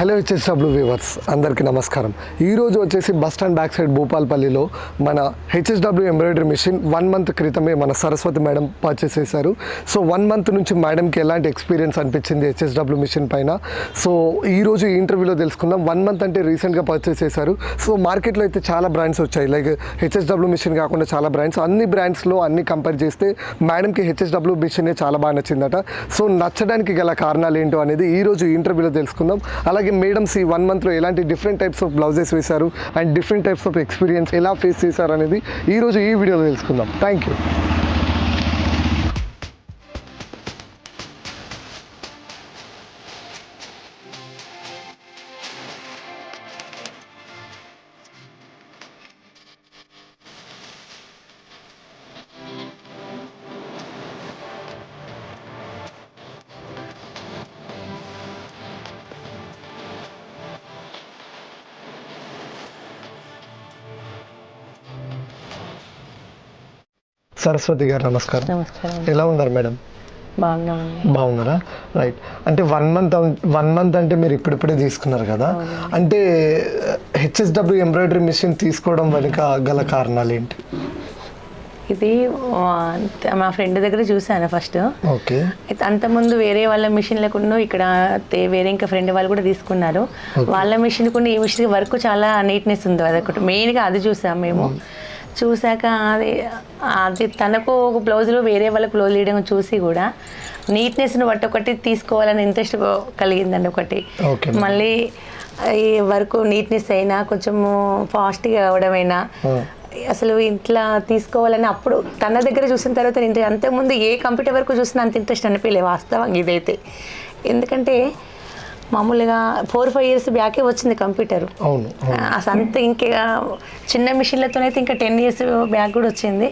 Hello HSW viewers అందరికీ నమస్కారం. ఈరోజు వచ్చేసి బస్ స్టాండ్ బ్యాక్ సైడ్ భూపాల్పల్లిలో మన HSW embroidery machine one month క్రితమే మన సరస్వతి మేడం పర్చేస్ చేశారు. సో వన్ మంత్ నుంచి మేడంకి ఎలాంటి ఎక్స్పీరియన్స్ అనిపించింది హెచ్ఎస్డబ్ల్యూ మిషన్ పైన? సో ఈరోజు ఈ ఇంటర్వ్యూలో తెలుసుకుందాం. వన్ మంత్ అంటే రీసెంట్గా పర్చేస్ చేశారు. సో మార్కెట్లో అయితే చాలా బ్రాండ్స్ వచ్చాయి. లైక్ హెచ్ఎస్డబ్ల్యూ మిషన్ కాకుండా చాలా బ్రాండ్స్ అన్ని బ్రాండ్స్లో అన్ని కంపేర్ చేస్తే మేడంకి హెచ్ఎస్డబ్ల్యూ మిషనే చాలా బాగా నచ్చిందట. సో నచ్చడానికి గల కారణాలు ఏంటో అనేది ఈరోజు ఈ ఇంటర్వ్యూలో తెలుసుకుందాం. అలాగే మేడమ్స్ ఈ వన్ మంత్లో ఎలాంటి డిఫరెంట్ టైప్స్ ఆఫ్ బ్లౌజెస్ వేశారు and different types of experience ఎలా ఫేస్ చేశారు అనేది ఈరోజు ఈ వీడియోలో తెలుసుకుందాం. థ్యాంక్ యూ సరస్వతి గారు నమస్కారం. నమస్కారం. ఎలా ఉన్నారు మేడం? బాగున్నారా? రైట్ అంటే వన్ మంత్ వన్ మంత్ అంటే మీరు ఇప్పుడిప్పుడే తీసుకున్నారు కదా? అంటే హెచ్ఎస్డబ్ల్యూ ఎంబ్రాయిడరీ మిషన్ తీసుకోవడం వెనుక గల కారణాలు ఏంటి? ఇది మా ఫ్రెండ్ దగ్గర చూసాను ఫస్ట్. ఓకే. అయితే అంతకుముందు వేరే వాళ్ళ మిషన్లకున్న ఇక్కడ తే- వేరే ఇంకా ఫ్రెండ్ వాళ్ళు కూడా తీసుకున్నారు. వాళ్ళ మిషన్ కొన్ని ఈ మిషన్ వర్క్ చాలా నీట్నెస్ ఉంది. అదొకటి మెయిన్గా అది చూసాం మేము. చూసాక అది అది తనకు ఒక బ్లౌజులు వేరే వాళ్ళకి బ్లౌజ్ వేయడం చూసి కూడా నీట్నెస్ని బట్టి ఒకటి తీసుకోవాలని ఇంట్రెస్ట్ కలిగిందండి ఒకటి. మళ్ళీ ఈ వర్క్ నీట్నెస్ అయినా కొంచెము ఫాస్ట్గా అవడమైనా అసలు ఇంట్లో తీసుకోవాలని అప్పుడు తన దగ్గర చూసిన తర్వాత ఇంట్రెస్ట్ అంతకుముందు ఏ కంప్యూటర్ వరకు చూసినా అంత ఇంట్రెస్ట్ అనిపించలే వాస్తవంగా ఇదైతే. ఎందుకంటే మామూలుగా ఫోర్ ఫైవ్ ఇయర్స్ బ్యాకే వచ్చింది కంప్యూటర్. అవును అసలు అంత ఇంకా చిన్న మిషన్లతోనైతే ఇంకా టెన్ ఇయర్స్ బ్యాక్ కూడా వచ్చింది.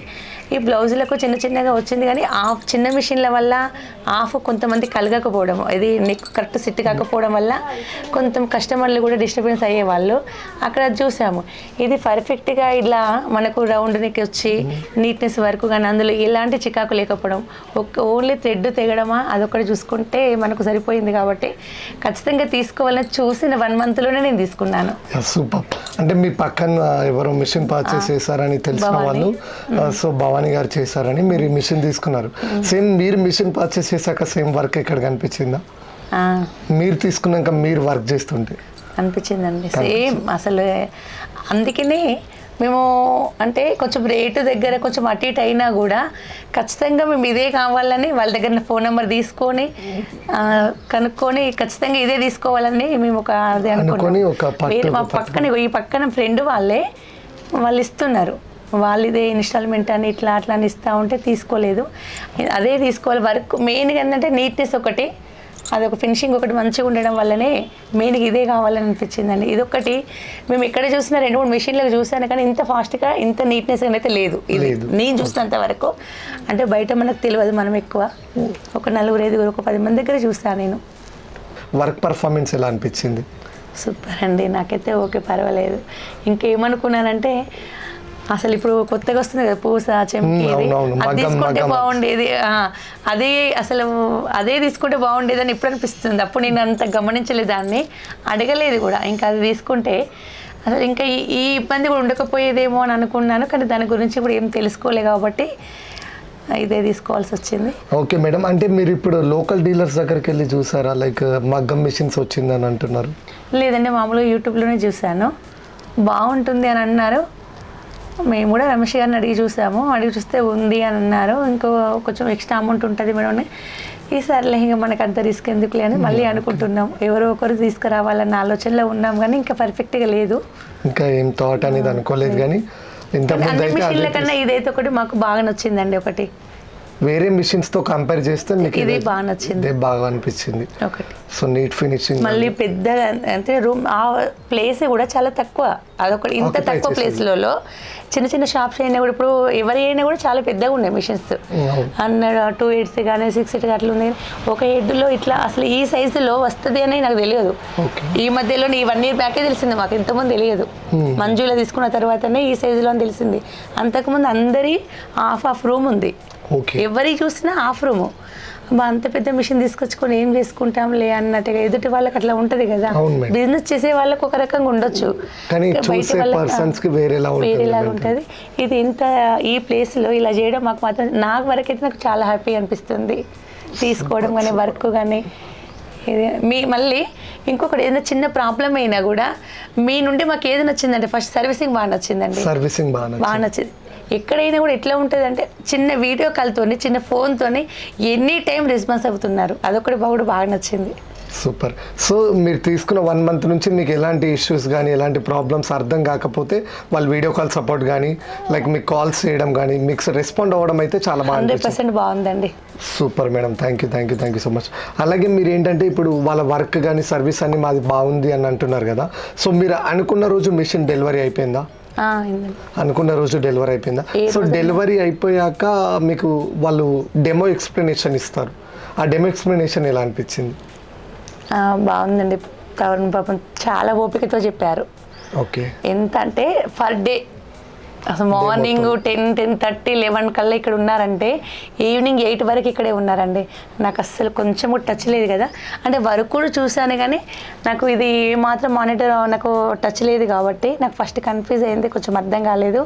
ఈ బ్లౌజులకు చిన్న చిన్నగా వచ్చింది కానీ ఆ చిన్న మిషన్ల వల్ల ఆఫ్ కొంతమంది కలగకపోవడం ఇది నెక్ కరెక్ట్ సిట్ కాకపోవడం వల్ల కొంత కస్టమర్లు కూడా డిస్టర్బెన్స్ అయ్యేవాళ్ళు. అక్కడ చూసాము ఇది పర్ఫెక్ట్గా ఇలా మనకు రౌండ్ నెక్ వచ్చి నీట్నెస్ వరకు కానీ అందులో ఎలాంటి చికాకు లేకపోవడం ఓన్లీ థ్రెడ్ తెగడమా అదొకటి చూసుకుంటే మనకు సరిపోయింది కాబట్టి ఖచ్చితంగా తీసుకోవాలని చూసిన వన్ మంత్లోనే నేను తీసుకున్నాను. సూపర్ అంటే మీ పక్కన ఎవరో మిషన్ పర్చేస్ చేశారని తెలిసిన. వాళ్ళు సో భవానీ గారు చేశారని మీరు మిషన్ తీసుకున్నారు. సేమ్ మీరు మిషన్ పర్చేస్ చేశాక సేమ్ వర్క్ ఇక్కడ కనిపించిందా. మీరు తీసుకున్నాక మీరు వర్క్ చేస్తుంటే? అనిపించిందండి. సేమ్ అసలు అందుకనే మేము అంటే కొంచెం రేటు దగ్గర కొంచెం అటు ఇటు అయినా కూడా ఖచ్చితంగా మేము ఇదే కావాలని వాళ్ళ దగ్గర ఫోన్ నెంబర్ తీసుకొని కనుక్కొని ఖచ్చితంగా ఇదే తీసుకోవాలని మేము ఒక అది అనుకొని అనుకున్నాం మా పక్కన ఈ పక్కన ఫ్రెండ్ వాళ్ళే వాళ్ళు ఇస్తున్నారు. వాళ్ళు ఇదే ఇన్స్టాల్మెంట్ అని ఇట్లా అట్లా అని ఇస్తూ ఉంటే తీసుకోలేదు. అదే తీసుకోవాలి. వర్క్ మెయిన్గా ఏంటంటే నీట్నెస్ ఒకటి. అదొక ఫినిషింగ్ ఒకటి మంచిగా ఉండడం వల్లనే మెయిన్గా ఇదే కావాలని అనిపించిందండి ఇదొకటి మేము ఎక్కడ చూసినా రెండు మూడు మెషిన్లకు చూసాను కానీ ఇంత ఫాస్ట్గా ఇంత నీట్నెస్ అయితే లేదు. ఇది. నేను చూసినంత వరకు. అంటే బయట మనకు తెలియదు మనం ఎక్కువ. ఒక నలుగురు ఐదుగురు ఒక పది మంది దగ్గర చూసాను నేను. వర్క్ పర్ఫార్మెన్స్ ఎలా అనిపించింది? సూపర్ అండి. నాకైతే ఓకే పర్వాలేదు. ఇంకేమనుకున్నానంటే అసలు ఇప్పుడు కొత్తగా వస్తుంది కదా పూస అవునవును. అది తీసుకుంటే. బాగుండేది. అదే అసలు అదే తీసుకుంటే బాగుండేది అని ఇప్పుడు అనిపిస్తుంది. అప్పుడు నేను అంత గమనించలేదు దాన్ని. అడగలేదు కూడా. ఇంకా అది తీసుకుంటే అసలు ఇంకా ఈ ఇబ్బంది కూడా ఉండకపోయేదేమో అని అనుకున్నాను. కానీ దాని గురించి కూడా ఏం తెలుసుకోలే కాబట్టి ఇదే తీసుకోవాల్సి వచ్చింది. Okay madam. అంటే మీరు ఇప్పుడు లోకల్ డీలర్స్ దగ్గరికి వెళ్ళి చూసారా? లైక్ మగ్గం మిషన్స్ వచ్చిందని అంటున్నారు. లేదండి మామూలుగా యూట్యూబ్లోనే చూశాను. బాగుంటుంది అని అన్నారు. మేము కూడా రమేష్ గారిని అడిగి చూసాము. అడిగి చూస్తే ఉంది అని అన్నారు. ఇంకో కొంచెం ఎక్స్ట్రా అమౌంట్ ఉంటుంది మేడం అని. ఈసారిలో ఇంకా మనకు అంత రిస్క్ ఎందుకులే అని మళ్ళీ అనుకుంటున్నాం ఎవరో ఒకరు తీసుకురావాలన్న ఆలోచనలో ఉన్నాం కానీ ఇంకా పర్ఫెక్ట్గా లేదు. ఇంకా ఏం థాట్ అనేది అనుకోలేదు కానీ అయితే మిషన్ల అదే కన్నా ఇదైతే ఒకటి మాకు బాగా నచ్చిందండి ఒకటి. వేరే మిషన్స్తో కంపేర్ చేస్తే మీకు ఇది బాగా నచ్చింది. ఇదే బాగా అనిపించింది. సో నీట్ ఫినిషింగ్ మళ్ళీ పెద్ద అంటే రూమ్ ఆ ప్లేస్ కూడా చాలా తక్కువ. అదొక ఇంత తక్కువ. ప్లేస్లలో చిన్న చిన్న షాప్స్ అయినా కూడా ఇప్పుడు ఎవరి అయినా కూడా చాలా పెద్దగా ఉన్నాయి మిషన్స్. హండ్రెడ్ టూ ఎయిట్స్ కానీ సిక్స్ ఎయిట్ అట్లా ఉన్నాయి. ఒక హెడ్లో ఇట్లా అసలు ఈ సైజులో వస్తుంది అని నాకు తెలియదు. ఈ మధ్యలో ఈ వన్ ఇయర్ బ్యాకే తెలిసింది మాకు ఇంతకుముందు తెలియదు. మంజులో తీసుకున్న తర్వాతనే ఈ సైజులో అని తెలిసింది. అంతకుముందు అందరి హాఫ్ హాఫ్ రూమ్ ఉంది. ఎవరి చూసినా హాఫ్ రూము అంత పెద్ద మిషన్ తీసుకొచ్చుకొని ఏం చేసుకుంటాంలే అన్నట్టుగా ఎదుటి వాళ్ళకి అట్లా ఉంటది కదా. బిజినెస్ చేసే వాళ్ళకి ఒక రకంగా ఉండొచ్చు. వేరేలా ఉంటుంది ఇది ఇంత ఈ ప్లేస్లో ఇలా చేయడం మాకు మాత్రం నాకు వరకు అయితే నాకు చాలా హ్యాపీ అనిపిస్తుంది. తీసుకోవడం కానీ వర్క్ కానీ మీ మళ్ళీ ఇంకొకటి ఏదైనా చిన్న ప్రాబ్లం అయినా కూడా మీ నుండి మాకు ఏది నచ్చిందంటే ఫస్ట్ సర్వీసింగ్ బాగా నచ్చిందండి. సర్వీసింగ్ బాగా నచ్చింది. ఎక్కడైనా కూడా ఎట్లా ఉంటుంది అంటే చిన్న వీడియో కాల్తోని చిన్న ఫోన్తోని ఎనీ టైం రెస్పాన్స్ అవుతున్నారు. అదొకటి బాగా బాగా నచ్చింది. సూపర్. సో మీరు తీసుకున్న వన్ మంత్ నుంచి మీకు ఎలాంటి ఇష్యూస్ కానీ ఎలాంటి ప్రాబ్లమ్స్ అర్థం కాకపోతే వాళ్ళు వీడియో కాల్ సపోర్ట్ కానీ లైక్ మీకు కాల్స్ చేయడం కానీ మీకు రెస్పాండ్ అవ్వడం అయితే చాలా బాగా హండ్రెడ్ అనిపించింది. పర్సెంట్ బాగుందండి. Super madam. Thank you thank you thank you so much. అలాగే మీరు ఏంటంటే ఇప్పుడు వాళ్ళ వర్క్ కానీ సర్వీస్ అన్ని మాది బాగుంది అని అంటున్నారు కదా. సో మీరు అనుకున్న రోజు మిషన్ డెలివరీ అయిపోయిందా. అనుకున్న రోజు డెలివరీ అయిపోయిందా? సో? డెలివరీ అయిపోయాక మీకు వాళ్ళు డెమో ఎక్స్ప్లెనేషన్ ఇస్తారు. ఆ డెమో ఎక్స్ప్లెనేషన్ ఎలా అనిపించింది? బాగుందండి. పాపం పాపం చాలా ఓపికతో చెప్పారు. ఓకే. ఎంత అంటే ఫర్ డే అసలు morning ten ten thirty eleven కల్లా ఇక్కడ ఉన్నారంటే ఈవినింగ్ ఎయిట్ వరకు ఇక్కడే ఉన్నారండి. నాకు అస్సలు కొంచెం కూడా టచ్ లేదు కదా. అంటే వర్క్ కూడా చూశాను కానీ నాకు ఇది మాత్రం మానిటర్ నాకు టచ్ లేదు కాబట్టి నాకు ఫస్ట్ కన్ఫ్యూజ్ అయింది కొంచెం అర్థం కాలేదు.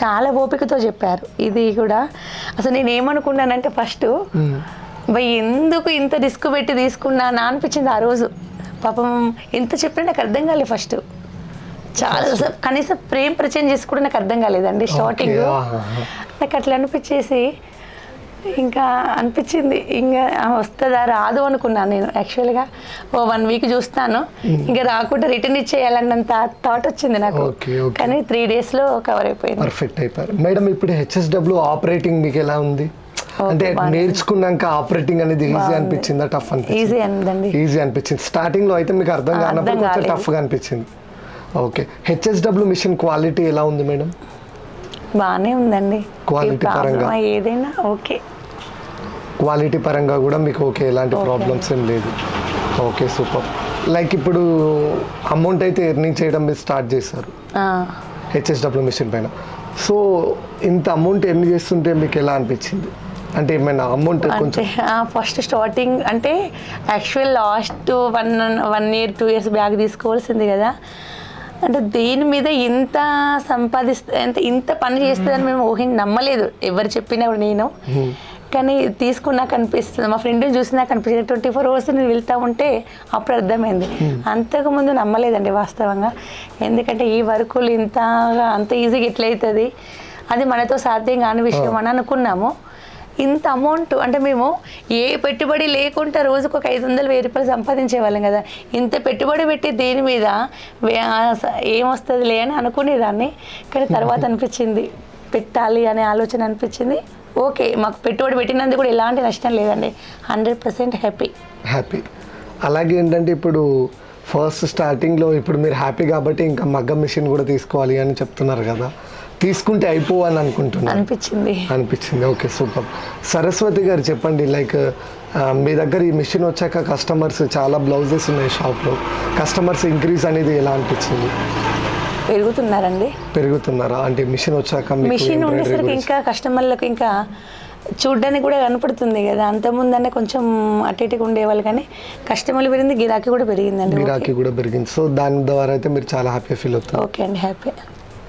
చాలా ఓపికతో చెప్పారు. ఇది కూడా అసలు నేను ఏమనుకున్నానంటే ఫస్ట్ భయ్ ఎందుకు ఇంత రిస్క్ పెట్టి తీసుకున్నానా? అనిపించింది ఆ రోజు. పాపం ఎంత చెప్పినా నాకు అర్థం కాలేదు ఫస్ట్. చాలా అసలు కనీసం ప్రేమ పరిచయం చేసి కూడా నాకు అర్థం కాలేదండి ఆహాహా. నాకు అట్లా అనిపించేసి ఇంకా అనిపించింది. ఇంకా వస్తుందా రాదు అనుకున్నాను నేను యాక్చువల్గా. ఓ వన్ వీక్ చూస్తాను. ఇంకా రాకుండా రిటర్న్ ఇచ్చేయాలన్నంత థాట్ వచ్చింది నాకు. కానీ త్రీ డేస్లో కవర్ అయిపోయింది. పర్ఫెక్ట్ అయిపోయారు. మేడం ఇప్పుడు హెచ్ఎస్డబ్ల్యూ ఆపరేటింగ్ మీకు ఎలా ఉంది? అంటే. నేర్చుకున్నాక ఆపరేటింగ్ అనేది ఈజీ. అనిపించిందా? టఫ్ అనిపించింది? ఈజీ అనిపించింది. స్టార్టింగ్లో అయితే మీకు అర్థం కానప్పుడు కొంచెం. టఫ్గా అనిపించింది. ఓకే. హెచ్ఎస్డబ్ల్యూ మిషన్ క్వాలిటీ ఎలా ఉంది మేడం? బాగానే ఉందండి. Problem పరంగా. ఏదైనా ఓకే. క్వాలిటీ పరంగా కూడా మీకు ఓకే ఎలాంటి. ప్రాబ్లమ్స్ ఏం లేదు. Okay super. లైక్ ఇప్పుడు అమౌంట్ అయితే ఎర్నింగ్ చేయడం మీరు స్టార్ట్ చేశారు. హెచ్ఎస్డబ్ల్యూ మిషన్ పైన. సో ఇంత అమౌంట్ ఎర్న్ చేస్తుంటే మీకు ఎలా అనిపించింది? అంటే ఏమైనా అమౌంట్ కొంచెం ఫస్ట్ స్టార్టింగ్ అంటే actual last one one year two years back తీసుకోవాల్సింది కదా. అంటే దేని మీద ఇంత సంపాదిస్తే అంటే ఇంత పని చేస్తుందని మేము ఊహించి నమ్మలేదు. ఎవరు చెప్పినా నేను. కానీ తీసుకున్నాక అనిపిస్తుంది మా ఫ్రెండ్ని చూసినాక అనిపిస్తుంది ట్వంటీ ఫోర్ అవర్స్ నేను వెళ్తా ఉంటే అప్పుడు అర్థమైంది. అంతకుముందు నమ్మలేదండి వాస్తవంగా. ఎందుకంటే ఈ వర్కులు ఇంత అంత ఈజీగా ఎట్లయితుంది? అది మనతో సాధ్యం కాని విషయం అని అనుకున్నాము. ఇంత అమౌంట్ అంటే మేము ఏ పెట్టుబడి లేకుండా రోజుకు ఒక ఐదు వందలు వెయ్యి రూపాయలు సంపాదించే వాళ్ళం కదా. ఇంత పెట్టుబడి పెట్టి దేని మీద ఏమొస్తుందిలే అని అనుకునేదాన్ని. కానీ తర్వాత అనిపించింది పెట్టాలి అనే ఆలోచన అనిపించింది. ఓకే మాకు పెట్టుబడి పెట్టినందుకు కూడా ఎలాంటి నష్టం లేదండి. Hundred percent happy. హ్యాపీ. అలాగే ఏంటంటే ఇప్పుడు ఫస్ట్ స్టార్టింగ్లో ఇప్పుడు మీరు హ్యాపీ కాబట్టి ఇంకా మగ్గం మిషన్ కూడా తీసుకోవాలి అని చెప్తున్నారు కదా. తీసుకుంటే అయిపో అని అనుకుంటున్నాను అనిపించింది. అనిపించింది. Okay super. సరస్వతి గారు చెప్పండి లైక్ మీ దగ్గర ఈ మిషన్ వచ్చాక కస్టమర్స్ చాలా బ్లౌజెస్ ఉన్నాయి షాప్లో. కస్టమర్స్ ఇంక్రీజ్ అనేది ఎలా అనిపించింది? పెరుగుతున్నారండి. పెరుగుతున్నారా? అంటే మిషన్ వచ్చాక మిషన్ ఉండేసరికి ఇంకా కస్టమర్లకు ఇంకా చూడ్డానికి కూడా కనపడుతుంది కదా. అంతకుముందనే కొంచెం అటు ఇటుగా ఉండేవాళ్ళు కానీ కస్టమర్లు పెరిగింది గిరాకీ కూడా పెరిగిందండి. గిరాకీ కూడా పెరిగింది. సో దాని ద్వారా అయితే మీరు చాలా హ్యాపీ ఫీల్ అవుతారు ఓకే అండి హ్యాపీ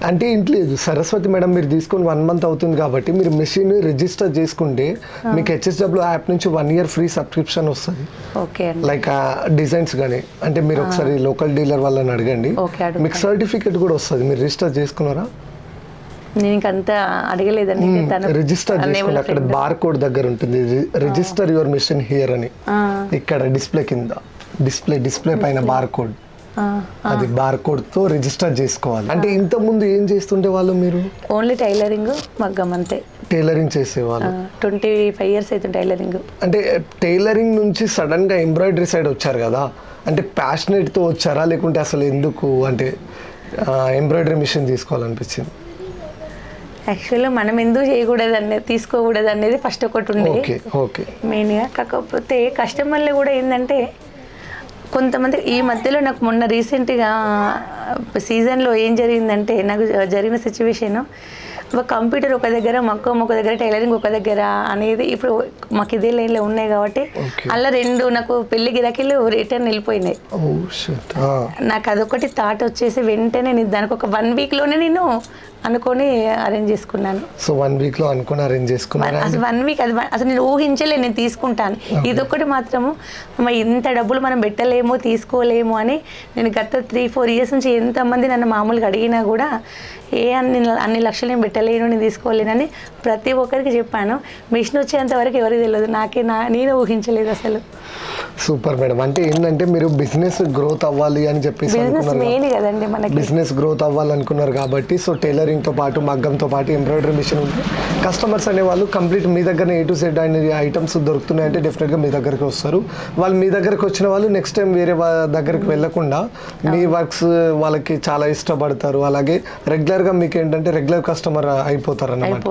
అంటే ఇంట్లో లేదు. సరస్వతి మేడం మీరు తీసుకొని వన్ మంత్ అవుతుంది కాబట్టి మీరు మెషిన్ రిజిస్టర్ చేసుకుంటే మీకు హెచ్ఎస్డబ్ల్యూ యాప్ నుంచి వన్ ఇయర్ ఫ్రీ సబ్స్క్రిప్షన్ వస్తుంది. ఓకే లైక్ డిజైన్స్ కానీ అంటే మీరు ఒకసారి లోకల్ డీలర్ వాళ్ళని అడగండి. మీకు సర్టిఫికేట్ కూడా వస్తుంది. మీరు రిజిస్టర్ చేసుకున్నారా? నేను ఇంకంత అడగలేదండి. రిజిస్టర్ చేసుకోండి అక్కడ. బార్ కోడ్ దగ్గర ఉంటుంది. రిజిస్టర్ యువర్ మిషన్ హియర్ అని. ఇక్కడ డిస్ప్లే కింద. డిస్ప్లే డిస్ప్లే పైన బార్ కోడ్. అది బార్ కోడ్తో రిజిస్టర్ చేసుకోవాలి. అంటే ఇంత ముందు ఏం చేస్తుండే వాళ్ళు మీరు? ఓన్లీ టైలరింగ్ మగ్గం అంతే. టైలరింగ్ చేసేవాళ్ళు. ట్వంటీ ఫైవ్ ఇయర్స్ అవుతుంది టైలరింగ్. అంటే టైలరింగ్ నుంచి సడన్గా ఎంబ్రాయిడరీ సైడ్ వచ్చారు కదా? అంటే passionate తో వచ్చారా? లేకుంటే అసలు ఎందుకు? అంటే ఎంబ్రాయిడరీ మిషన్ తీసుకోవాలనిపించింది. యాక్చువల్గా మనం ఎందుకు చేయకూడదు అనేది తీసుకోకూడదు అనేది ఫస్ట్ ఒకటి ఉండే. Okay okay. మెయిన్గా. కాకపోతే కస్టమర్లు కూడా ఏంటంటే కొంతమంది ఈ మధ్యలో నాకు మొన్న రీసెంట్గా సీజన్లో ఏం జరిగిందంటే నాకు జరిగిన సిచ్యువేషను కంప్యూటర్ ఒక దగ్గర మగ్గం ఒక దగ్గర టైలరింగ్ ఒక దగ్గర అనేది ఇప్పుడు మాకు ఇదే లైన్లో ఉన్నాయి కాబట్టి. అలా రెండు నాకు పెళ్ళి గిరాకీలు రిటర్న్ వెళ్ళిపోయినాయి. ఓ షిట్ నాకు అదొకటి థాట్ వచ్చేసి వెంటనే నేను దానికి ఒక వన్ వీక్లోనే నేను అనుకొని అరేంజ్ చేసుకున్నాను. సో వన్ వీక్లో అనుకుని అరేంజ్ చేసుకున్నారా? అసలు వన్ వీక్ అది అసలు నేను ఊహించలే నేను తీసుకుంటాను. ఇదొక్కటి మాత్రము ఇంత డబ్బులు మనం పెట్టలేము తీసుకోలేము అని నేను గత త్రీ ఫోర్ ఇయర్స్ నుంచి ఎంతమంది నన్ను మామూలుగా అడిగినా కూడా ఏ అన్ని అన్ని లక్షలు నేను పెట్టలేను నేను తీసుకోలేనని ప్రతి ఒక్కరికి చెప్పాను. మిషన్ వచ్చేంత వరకు ఎవరికి తెలియదు. నాకే నా నేను ఊహించలేదు అసలు. Super madam. అంటే ఏంటంటే మీరు బిజినెస్ గ్రోత్ అవ్వాలి అని చెప్పేసి బిజినెస్ మెయిన్ కదండి మనకి. బిజినెస్ గ్రోత్ అవ్వాలనుకున్నారు కాబట్టి సో టైలరింగ్తో పాటు మగ్గంతో పాటు ఎంబ్రాయిడరీ మిషన్ ఉంది. కస్టమర్స్ అనేవాళ్ళు కంప్లీట్ మీ దగ్గర ఏ టు సెడ్ అనే ఐటమ్స్ దొరుకుతున్నాయంటే డెఫినెట్గా మీ దగ్గరికి వస్తారు. వాళ్ళు మీ దగ్గరికి వచ్చిన వాళ్ళు నెక్స్ట్ టైం వేరే వాళ్ళ దగ్గరికి వెళ్ళకుండా మీ వర్క్స్ వాళ్ళకి చాలా ఇష్టపడతారు. అలాగే రెగ్యులర్గా మీకు ఏంటంటే రెగ్యులర్ కస్టమర్ అయిపోతారు అన్నమాట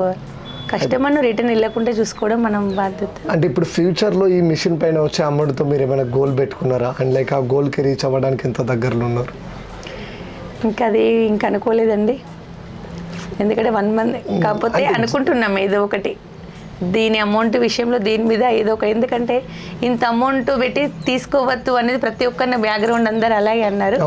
కస్టమర్ను రిటర్న్ వెళ్ళకుండా చూసుకోవడం మనం బాధ్యత. అంటే ఇప్పుడు ఫ్యూచర్లో ఈ మిషన్ పైన వచ్చే అమౌంట్తో మీరు ఏమైనా గోల్ పెట్టుకున్నారా? అండ్ లైక్ ఆ గోల్కి రీచ్ అవ్వడానికి ఎంత దగ్గరలో ఉన్నారు? ఇంకా అది ఇంకా అనుకోలేదండి. ఎందుకంటే వన్ మంత్ కాకపోతే అనుకుంటున్నాం ఏదో ఒకటి. దీని అమౌంట్ విషయంలో దీని మీద ఏదో ఒక ఎందుకంటే ఇంత అమౌంట్ పెట్టి తీసుకోవద్దు అనేది ప్రతి ఒక్కరిని బ్యాక్గ్రౌండ్ అందరు అలాగే అన్నారు.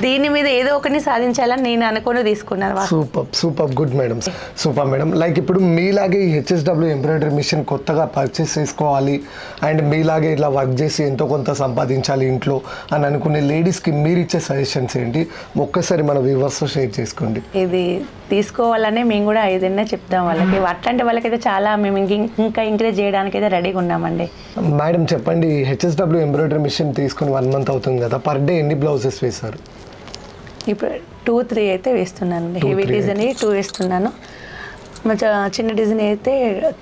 దీని మీద ఏదో ఒకటి సాధించాలని నేను అనుకొని తీసుకున్నాను super super good madam super madam like ఇప్పుడు మీలాగే ఈ హెచ్ఎస్డబ్ల్యూ ఎంబ్రాయిడరీ మిషన్ కొత్తగా పర్చేస్ చేసుకోవాలి అండ్ మీలాగే ఇట్లా వర్క్ చేసి ఎంతో కొంత సంపాదించాలి ఇంట్లో అని అనుకునే లేడీస్కి మీరు ఇచ్చే సజెషన్స్ ఏంటి? ఒక్కసారి మన వ్యూవర్స్తో షేర్ చేసుకోండి. ఇది తీసుకోవాలనే మేము కూడా ఏదైనా చెప్తాం వాళ్ళకి. అట్లాంటి వాళ్ళకైతే చాలా మేము ఇంక- ఇంకా ఎంకరేజ్ చేయడానికి అయితే రెడీగా ఉన్నామండి. మేడం చెప్పండి హెచ్ఎస్డబ్ల్యూ ఎంబ్రాయిడరీ మిషన్ తీసుకుని వన్ మంత్ అవుతుంది కదా పర్ డే ఎన్ని బ్లౌజెస్ వేశారు? ఇప్పుడు టూ త్రీ అయితే వేస్తున్నాను హెవీ డిజైన్ టూ వేస్తున్నాను. చిన్న డిజైన్ అయితే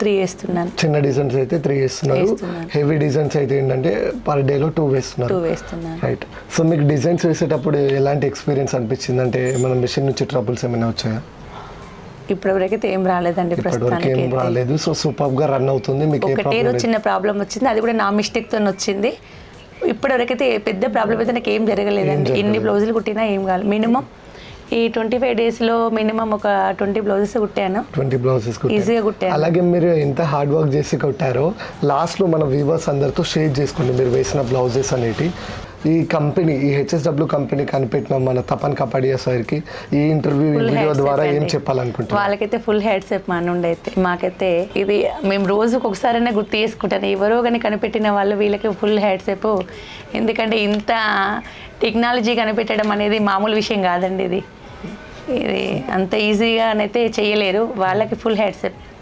త్రీ వేస్తున్నాను. చిన్న డిజైన్స్ అయితే త్రీ వేస్తున్నారు. హెవీ డిజైన్స్ అయితే ఏంటంటే పర్ డేలో టూ వేస్తున్నారు. టూ వేస్తున్నాను. రైట్ సో మీకు డిజైన్స్ వేసేటప్పుడు ఎలాంటి ఎక్స్పీరియన్స్ అనిపించింది అంటే మన మిషన్ నుంచి ట్రబుల్స్ ఏమైనా వచ్చాయా? ఇప్పటివరకైతే ఏం రాలేదండి ఏం ప్రస్తుతానికి అయితే. రాలేదు. సో సూపర్గా రన్ అవుతుంది. మీకు ఏ ఒకటే చిన్న ప్రాబ్లం వచ్చింది. అది కూడా నా మిస్టేక్తో వచ్చింది. ఇప్పటివరకైతే పెద్ద ప్రాబ్లం అయితే నాకు ఏం జరగలేదండి ఎన్ని బ్లౌజులు కుట్టినా ఏం కాదు. మినిమం ఈ ట్వంటీ ఫైవ్ డేస్లో మినిమం ఒక ట్వంటీ బ్లౌజెస్ కుట్టాను. ట్వంటీ బ్లౌజెస్ ఈజీగా కుట్టాను. అలాగే మీరు ఎంత హార్డ్ వర్క్ చేసి కొట్టారో లాస్ట్లో మన వ్యూవర్స్ అందరితో షేర్ చేసుకోండి. మీరు వేసిన బ్లౌజెస్ అనేటి. ఈ కంపెనీ ఈ హెచ్ఎస్డబ్ల్యూ కంపెనీ కనిపెట్టిన మన తపన్ కపాడియా సార్కి ఈ ఇంటర్వ్యూ వీడియో ద్వారా ఏం. చెప్పాలనుకుంటున్నారు? వాళ్ళకైతే ఫుల్ హెడ్ సెప్ మా నుండి అయితే. మాకైతే ఇది మేము రోజుకి ఒకసారైనా గుర్తు చేసుకుంటాను. ఎవరో కానీ కనిపెట్టిన వాళ్ళు వీళ్ళకి ఫుల్ హెడ్ సెప్ ఎందుకంటే ఇంత టెక్నాలజీ కనిపెట్టడం అనేది మామూలు విషయం కాదండి ఇది. ఇది అంత ఈజీగా అయితే చేయలేరు. వాళ్ళకి ఫుల్ హెడ్ సెప్ మా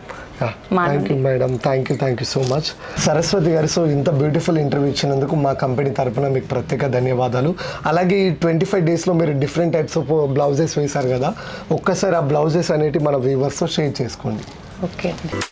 thank you madam thank you thank you so much Saraswati గారు సో ఇంత బ్యూటిఫుల్ ఇంటర్వ్యూ ఇచ్చినందుకు మా కంపెనీ తరపున మీకు ప్రత్యేక ధన్యవాదాలు. అలాగే ఈ ట్వంటీ ఫైవ్ డేస్లో మీరు డిఫరెంట్ టైప్స్ ఆఫ్ బ్లౌజెస్ వేశారు కదా. ఒక్కసారి ఆ బ్లౌజెస్ అనేవి మన వ్యూవర్స్తో షేర్ చేసుకోండి. ఓకే అండి.